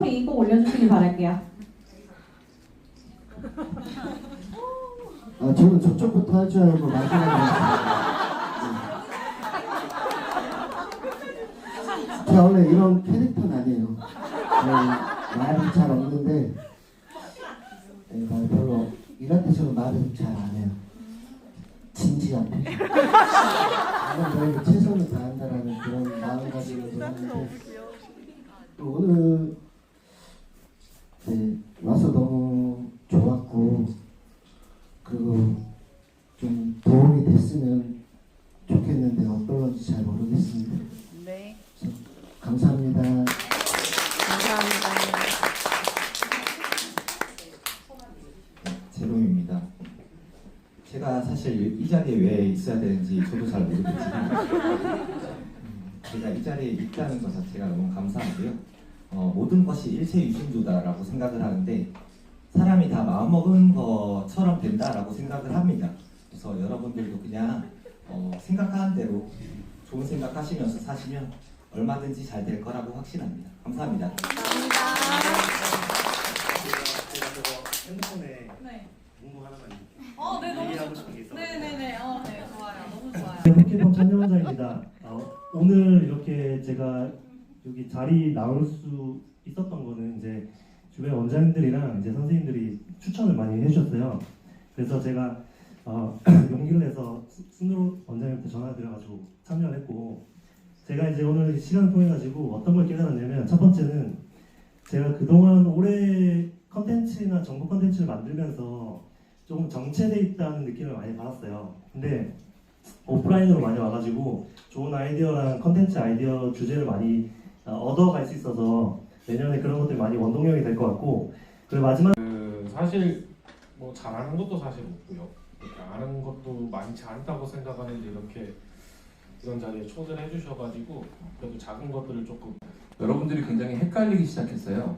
스토리 꼭 올려주시길 바랄게요. 아, 저는 저쪽부터 할 줄 알고 마지막에 제가 원래 이런 캐릭터는 아니에요. 네, 말이 잘 없는데 네, 말 별로 때 저는 말을 잘안 해요. 진지한데 정말 너에게 최선을 다한다라는 그런 마음가짐을 하는데 또 오늘 네, 와서 너무 좋았고 그리고 좀 도움이 됐으면 좋겠는데 어떨런지 잘 모르겠습니다. 네, 감사합니다. 감사합니다. 제롬입니다. 제가 사실 이 자리에 왜 있어야 되는지 저도 잘 모르겠지만 음, 제가 이 자리에 있다는 것 자체가 너무 감사하고요. 어, 모든 것이 일체 유심조다라고 생각을 하는데 사람이 다 마음먹은 것처럼 된다라고 생각을 합니다. 그래서 여러분들도 그냥 어, 생각하는 대로 좋은 생각 하시면서 사시면 얼마든지 잘 될 거라고 확신합니다. 감사합니다. 핸드폰에 네. 공부 하나만 어, 네, 너무 얘기하고 싶은 게 있어요. 네네네. 어, 네, 좋아요. 너무 좋아요. 호키폰 천년원장입니다. 어, 오늘 이렇게 제가 여기 자리 나올 수 있었던 거는 이제 주변 원장님들이랑 이제 선생님들이 추천을 많이 해주셨어요. 그래서 제가 어, 용기를 내서 스- 스누로 원장님한테 전화 드려가지고 참여를 했고 제가 이제 오늘 시간을 통해 가지고 어떤 걸 깨달았냐면 첫 번째는 제가 그동안 올해 컨텐츠나 정보 컨텐츠를 만들면서 조금 정체돼 있다는 느낌을 많이 받았어요. 근데 오프라인으로 많이 와가지고 좋은 아이디어랑 컨텐츠 아이디어 주제를 많이 어, 얻어갈 수 있어서 내년에 그런 것들이 많이 원동력이 될 것 같고 그리고 마지막 그 사실 뭐 잘하는 것도 사실 없고요. 이렇게 아는 것도 많이 잘했다고 생각하는데 이렇게 이런 자리에 초대를 해주셔가지고 그래도 작은 것들을 조금 여러분들이 굉장히 헷갈리기 시작했어요.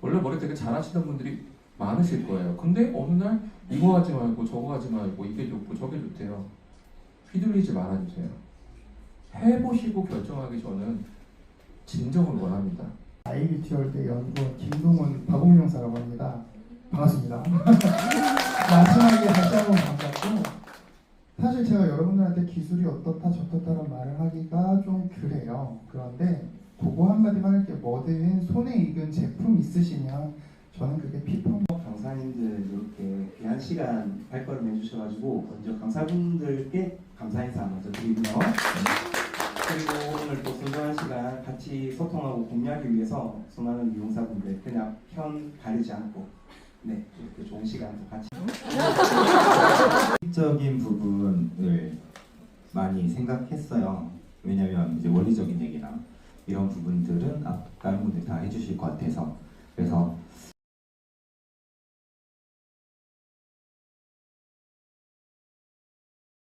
원래 머리 되게 잘하시는 분들이 많으실 거예요. 근데 어느 날 이거 하지 말고 저거 하지 말고 이게 좋고 저게 좋대요. 휘둘리지 말아주세요. 해보시고 결정하기 전은 진정을 원합니다. 아이비티 월드 연구원 김동훈 박옥명사라고 합니다. 반갑습니다. 마지막에 다시 한번 반갑고 사실 제가 여러분들한테 기술이 어떻다 저떻다는 말을 하기가 좀 그래요. 그런데 그거 한마디만 할게 뭐든 손에 익은 제품 있으시면 저는 그게 피평 강사님들 이렇게 귀한 시간 발걸음 해주셔가지고 먼저 강사분들께 감사 인사 먼저 드리고요. 그리고 오늘 또 소중한 같이 소통하고 공유하기 위해서 수많은 이용사분들 그냥 편 가리지 않고 네 이렇게 좋은 시간도 같이 적인 부분을 많이 생각했어요. 왜냐면 이제 원리적인 얘기랑 이런 부분들은 다른 분들이 다 해주실 것 같아서 그래서